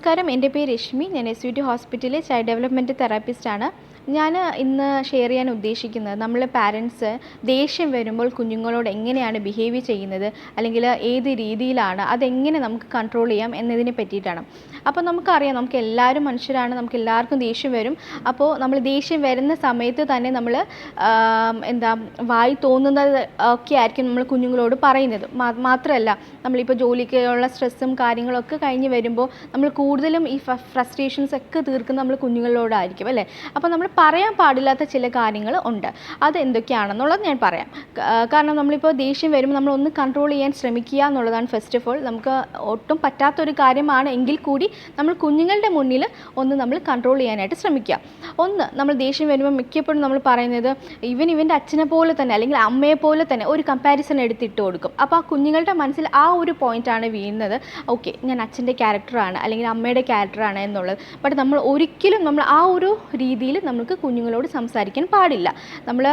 നമസ്കാരം. എന്റെ പേര് രശ്മി. ഞാൻ എസ് യു ടി ഹോസ്പിറ്റലിലെ ചൈൽഡ് ഡെവലപ്മെന്റ് തെറാപ്പിസ്റ്റാണ് ഞാൻ ഇന്ന് ഷെയർ ചെയ്യാൻ ഉദ്ദേശിക്കുന്നത് നമ്മൾ പാരൻസ് ദേഷ്യം വരുമ്പോൾ കുഞ്ഞുങ്ങളോട് എങ്ങനെയാണ് ബിഹേവ് ചെയ്യുന്നത് അല്ലെങ്കിൽ ഏത് രീതിയിലാണ് അതെങ്ങനെ നമുക്ക് കൺട്രോൾ ചെയ്യാം എന്നതിനെ പറ്റിയിട്ടാണ്. അപ്പോൾ നമുക്കറിയാം നമുക്ക് എല്ലാവരും മനുഷ്യരാണ് നമുക്ക് എല്ലാവർക്കും ദേഷ്യം വരും. അപ്പോൾ നമ്മൾ ദേഷ്യം വരുന്ന സമയത്ത് തന്നെ നമ്മൾ എന്താ വായി തോന്നുന്നത് ഒക്കെ ആയിരിക്കും നമ്മൾ കുഞ്ഞുങ്ങളോട് പറയുന്നത്. മാത്രമല്ല നമ്മളിപ്പോൾ ജോലിക്കുള്ള സ്ട്രെസ്സും കാര്യങ്ങളൊക്കെ കഴിഞ്ഞ് വരുമ്പോൾ നമ്മൾ കൂടുതലും ഈ ഫ്രസ്ട്രേഷൻസ് ഒക്കെ തീർക്കുന്നത് നമ്മൾ കുഞ്ഞുങ്ങളോടായിരിക്കും അല്ലേ? അപ്പോൾ നമ്മൾ പറയാൻ പാടില്ലാത്ത ചില കാര്യങ്ങൾ ഉണ്ട്. അത് എന്തൊക്കെയാണെന്നുള്ളത് ഞാൻ പറയാം. കാരണം നമ്മളിപ്പോൾ ദേഷ്യം വരുമ്പോൾ നമ്മൾ ഒന്ന് കൺട്രോൾ ചെയ്യാൻ ശ്രമിക്കുക എന്നുള്ളതാണ് ഫസ്റ്റ് ഓഫ് ഓൾ നമുക്ക് ഒട്ടും പറ്റാത്തൊരു കാര്യമാണ് എങ്കിൽ കൂടി നമ്മൾ കുഞ്ഞുങ്ങളുടെ മുന്നിൽ ഒന്ന് നമ്മൾ കൺട്രോൾ ചെയ്യാനായിട്ട് ശ്രമിക്കുക. ഒന്ന് നമ്മൾ ദേഷ്യം വരുമ്പോൾ മിക്കപ്പോഴും നമ്മൾ പറയുന്നത് ഇവൻ ഇവന്റെ അച്ഛനെ പോലെ തന്നെ അല്ലെങ്കിൽ അമ്മയെ പോലെ തന്നെ ഒരു കമ്പാരിസൺ എടുത്തിട്ട് കൊടുക്കും. അപ്പോൾ ആ കുഞ്ഞുങ്ങളുടെ മനസ്സിൽ ആ ഒരു പോയിന്റാണ് വീഴുന്നത്. ഓക്കെ ഞാൻ അച്ഛന്റെ ക്യാരക്ടറാണ് അല്ലെങ്കിൽ അമ്മയുടെ ക്യാരക്ടറാണ് എന്നുള്ളത്. ബട്ട് നമ്മൾ ഒരിക്കലും നമ്മൾ ആ ഒരു രീതിയിൽ നമുക്ക് കുഞ്ഞുങ്ങളോട് സംസാരിക്കാൻ പാടില്ല. നമ്മൾ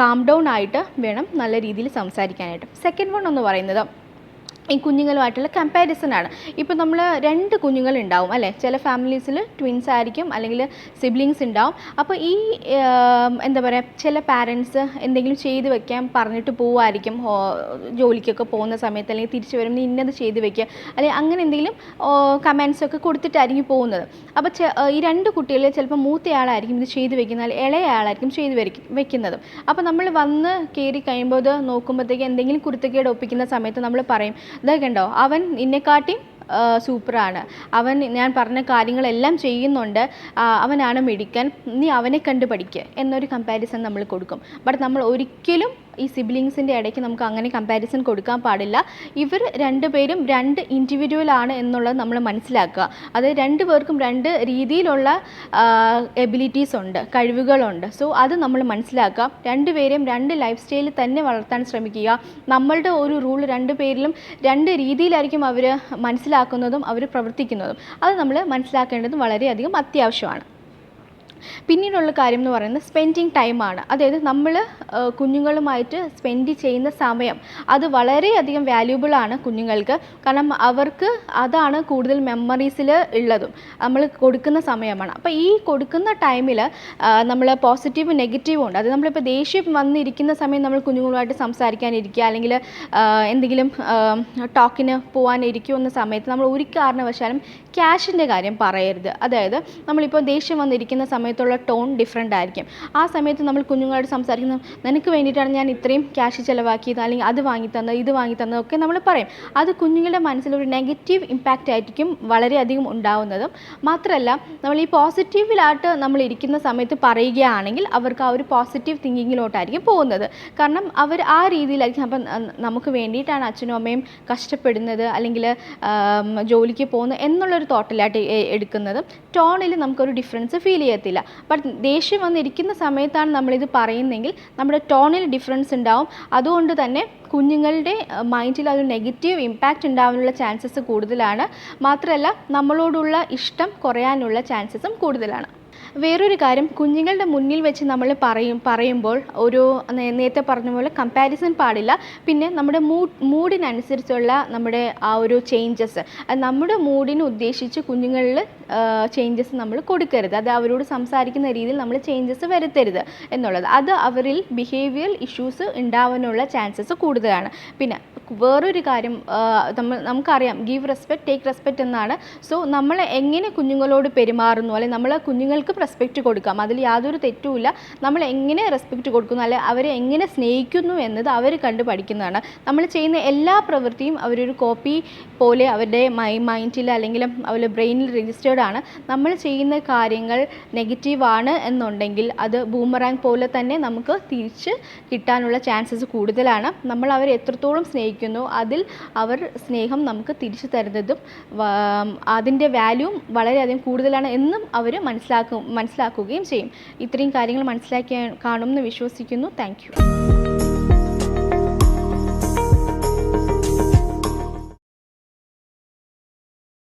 കാം ഡൗൺ ആയിട്ട് വേണം നല്ല രീതിയിൽ സംസാരിക്കാനായിട്ട്. സെക്കൻഡ് വൺ എന്ന് പറയുന്നത് ഈ കുഞ്ഞുങ്ങളുമായിട്ടുള്ള കമ്പാരിസൺ ആണ്. ഇപ്പോൾ നമ്മൾ രണ്ട് കുഞ്ഞുങ്ങൾ ഉണ്ടാവും അല്ലേ? ചില ഫാമിലീസിൽ ട്വിൻസ് ആയിരിക്കും അല്ലെങ്കിൽ സിബ്ലിങ്സ് ഉണ്ടാവും. അപ്പോൾ ഈ എന്താ പറയുക ചില പാരൻസ് എന്തെങ്കിലും ചെയ്ത് വെക്കാൻ പറഞ്ഞിട്ട് പോവായിരിക്കും ജോലിക്കൊക്കെ പോകുന്ന സമയത്ത് അല്ലെങ്കിൽ തിരിച്ചു വരുമ്പോൾ ഇന്നത് ചെയ്ത് വെക്കുക അല്ലെങ്കിൽ അങ്ങനെ എന്തെങ്കിലും കമാൻഡ്സ് ഒക്കെ കൊടുത്തിട്ടായിരിക്കും പോകുന്നത്. അപ്പോൾ ഈ രണ്ട് കുട്ടികളിൽ ചിലപ്പോൾ മൂത്തയാളായിരിക്കും ഇത് ചെയ്ത് വെക്കുന്നത് ഇളയയാളായിരിക്കും ചെയ്ത് വെക്കുന്നത്. അപ്പോൾ നമ്മൾ വന്ന് കയറി കഴിയുമ്പോൾ നോക്കുമ്പോഴത്തേക്ക് എന്തെങ്കിലും കുരുത്തക്കേട് ഒപ്പിക്കുന്ന സമയത്ത് നമ്മൾ പറയും ഇതാ കണ്ടോ അവൻ നിന്നെക്കാട്ടിയും ആ, സൂപ്പറാണ്. അവൻ ഞാൻ പറഞ്ഞ കാര്യങ്ങളെല്ലാം ചെയ്യുന്നുണ്ട്. അവനാണ് മിടുക്കൻ. നീ അവനെ കണ്ട് എന്നൊരു കമ്പാരിസൺ നമ്മൾ കൊടുക്കും. ബട്ട് നമ്മൾ ഒരിക്കലും ഈ സിബ്ലിങ്സിന്റെ ഇടയ്ക്ക് നമുക്ക് അങ്ങനെ കമ്പാരിസൺ കൊടുക്കാൻ പാടില്ല. ഇവർ രണ്ടുപേരും രണ്ട് ഇൻഡിവിജ്വൽ ആണ് എന്നുള്ളത് നമ്മൾ മനസ്സിലാക്കുക. അത് രണ്ട് പേർക്കും രണ്ട് രീതിയിലുള്ള എബിലിറ്റീസ് ഉണ്ട് കഴിവുകളുണ്ട്. സോ അത് നമ്മൾ മനസ്സിലാക്കുക. രണ്ടുപേരെയും രണ്ട് ലൈഫ് സ്റ്റൈലിൽ തന്നെ വളർത്താൻ ശ്രമിക്കുക. നമ്മളുടെ ഒരു റൂൾ രണ്ട് പേരിലും രണ്ട് രീതിയിലായിരിക്കും അവർ മനസ്സിലാക്കുന്നതും അവർ പ്രവർത്തിക്കുന്നതും. അത് നമ്മൾ മനസ്സിലാക്കേണ്ടത് വളരെയധികം അത്യാവശ്യമാണ്. പിന്നീടുള്ള കാര്യം എന്ന് പറയുന്നത് സ്പെൻഡിങ് ടൈമാണ് അതായത് നമ്മൾ കുഞ്ഞുങ്ങളുമായിട്ട് സ്പെൻഡ് ചെയ്യുന്ന സമയം അത് വളരെയധികം വാല്യൂബിൾ ആണ് കുഞ്ഞുങ്ങൾക്ക്. കാരണം അവർക്ക് അതാണ് കൂടുതൽ മെമ്മറീസിൽ ഉള്ളതും. നമ്മൾ കൊടുക്കുന്ന സമയമാണ്. അപ്പോൾ ഈ കൊടുക്കുന്ന ടൈമിൽ നമ്മൾ പോസിറ്റീവും നെഗറ്റീവും ഉണ്ട്. അത് നമ്മളിപ്പോൾ ദേഷ്യം വന്നിരിക്കുന്ന സമയം നമ്മൾ കുഞ്ഞുങ്ങളുമായിട്ട് സംസാരിക്കാനിരിക്കുക അല്ലെങ്കിൽ എന്തെങ്കിലും ടോക്കിന് പോകാനിരിക്കുന്ന സമയത്ത് നമ്മൾ ഒരു കാരണവശാലും ക്യാഷിന്റെ കാര്യം പറയരുത്. അതായത് നമ്മളിപ്പോൾ ദേഷ്യം വന്നിരിക്കുന്ന സമയത്തുള്ള ടോൺ ഡിഫറെന്റ് ആയിരിക്കും. ആ സമയത്ത് നമ്മൾ കുഞ്ഞുങ്ങളോട് സംസാരിക്കുന്നത് നിനക്ക് വേണ്ടിയിട്ടാണ് ഞാൻ ഇത്രയും ക്യാഷ് ചിലവാക്കിയത് അല്ലെങ്കിൽ അത് വാങ്ങി തന്നത് ഇത് വാങ്ങി തന്നതൊക്കെ നമ്മൾ പറയും. അത് കുഞ്ഞുങ്ങളുടെ മനസ്സിൽ ഒരു നെഗറ്റീവ് ഇമ്പാക്റ്റ് ആയിരിക്കും വളരെയധികം ഉണ്ടാവുന്നത്. മാത്രമല്ല നമ്മൾ ഈ പോസിറ്റീവിലായിട്ട് നമ്മൾ ഇരിക്കുന്ന സമയത്ത് പറയുകയാണെങ്കിൽ അവർക്ക് ആ ഒരു പോസിറ്റീവ് തിങ്കിങ്ങിലോട്ടായിരിക്കും പോകുന്നത്. കാരണം അവർ ആ രീതിയിലായിരിക്കും. അപ്പം നമുക്ക് വേണ്ടിയിട്ടാണ് അച്ഛനും അമ്മയും കഷ്ടപ്പെടുന്നത് അല്ലെങ്കിൽ ജോലിക്ക് പോകുന്നത് എന്നുള്ളൊരു തോട്ടിലായിട്ട് എടുക്കുന്നത്. ടോണിൽ നമുക്കൊരു ഡിഫറൻസ് ഫീൽ ചെയ്യത്തില്ല. ബട്ട് ദേഷ്യം വന്നിരിക്കുന്ന സമയത്താണ് നമ്മളിത് പറയുന്നതെങ്കിൽ നമ്മുടെ ടോണിൽ ഡിഫറൻസ് ഉണ്ടാവും. അതുകൊണ്ട് തന്നെ കുഞ്ഞുങ്ങളുടെ മൈൻഡിൽ അതൊരു നെഗറ്റീവ് ഇമ്പാക്റ്റ് ഉണ്ടാവാനുള്ള ചാൻസസ് കൂടുതലാണ്. മാത്രമല്ല നമ്മളോടുള്ള ഇഷ്ടം കുറയാനുള്ള ചാൻസസും കൂടുതലാണ്. വേറൊരു കാര്യം കുഞ്ഞുങ്ങളുടെ മുന്നിൽ വെച്ച് നമ്മൾ പറയും പറയുമ്പോൾ ഒരു നേരത്തെ പറഞ്ഞ പോലെ കമ്പാരിസൺ പാടില്ല. പിന്നെ നമ്മുടെ മൂഡ് മൂഡിനനുസരിച്ചുള്ള നമ്മുടെ ആ ഒരു ചേഞ്ചസ് നമ്മുടെ മൂഡിന് ഉദ്ദേശിച്ച് കുഞ്ഞുങ്ങളിൽ ചേഞ്ചസ് നമ്മൾ കൊടുക്കരുത്. അത് അവരോട് സംസാരിക്കുന്ന രീതിയിൽ നമ്മൾ ചേഞ്ചസ് വരുത്തരുത് എന്നുള്ളത്. അത് അവരിൽ ബിഹേവിയർ ഇഷ്യൂസ് ഉണ്ടാവാനുള്ള ചാൻസസ് കൂടുതലാണ്. പിന്നെ വേറൊരു കാര്യം നമ്മൾ നമുക്കറിയാം ഗീവ് റെസ്പെക്ട് ടേക്ക് റെസ്പെക്റ്റ് എന്നാണ്. സോ നമ്മൾ എങ്ങനെ കുഞ്ഞുങ്ങളോട് പെരുമാറുന്നു? അല്ലെങ്കിൽ നമ്മൾ കുഞ്ഞുങ്ങൾക്ക് റെസ്പെക്റ്റ് കൊടുക്കാം. അതിൽ യാതൊരു തെറ്റുമില്ല. നമ്മൾ എങ്ങനെ റെസ്പെക്റ്റ് കൊടുക്കുന്നു? അല്ലെങ്കിൽ അവരെ എങ്ങനെ സ്നേഹിക്കുന്നു എന്നത് അവർ കണ്ട് പഠിക്കുന്നതാണ്. നമ്മൾ ചെയ്യുന്ന എല്ലാ പ്രവൃത്തിയും അവരൊരു കോപ്പി പോലെ അവരുടെ മൈ മൈൻഡിൽ അല്ലെങ്കിൽ അവരുടെ ബ്രെയിനിൽ രജിസ്റ്റേർഡ് ആണ്. നമ്മൾ ചെയ്യുന്ന കാര്യങ്ങൾ നെഗറ്റീവാണ് എന്നുണ്ടെങ്കിൽ അത് ബൂമറാങ് പോലെ തന്നെ നമുക്ക് തിരിച്ച് കിട്ടാനുള്ള ചാൻസസ് കൂടുതലാണ്. നമ്മൾ അവരെ എത്രത്തോളം സ്നേഹിക്കുന്നു അതിൽ അവർ സ്നേഹം നമുക്ക് തിരിച്ചു തരുന്നതും അതിന്റെ വാല്യൂം വളരെയധികം കൂടുതലാണ് എന്നും അവർ മനസ്സിലാക്കും മനസ്സിലാക്കുകയും ചെയ്യും. ഇത്രയും കാര്യങ്ങൾ മനസ്സിലാക്കി കാണുമെന്ന് വിശ്വസിക്കുന്നു. താങ്ക്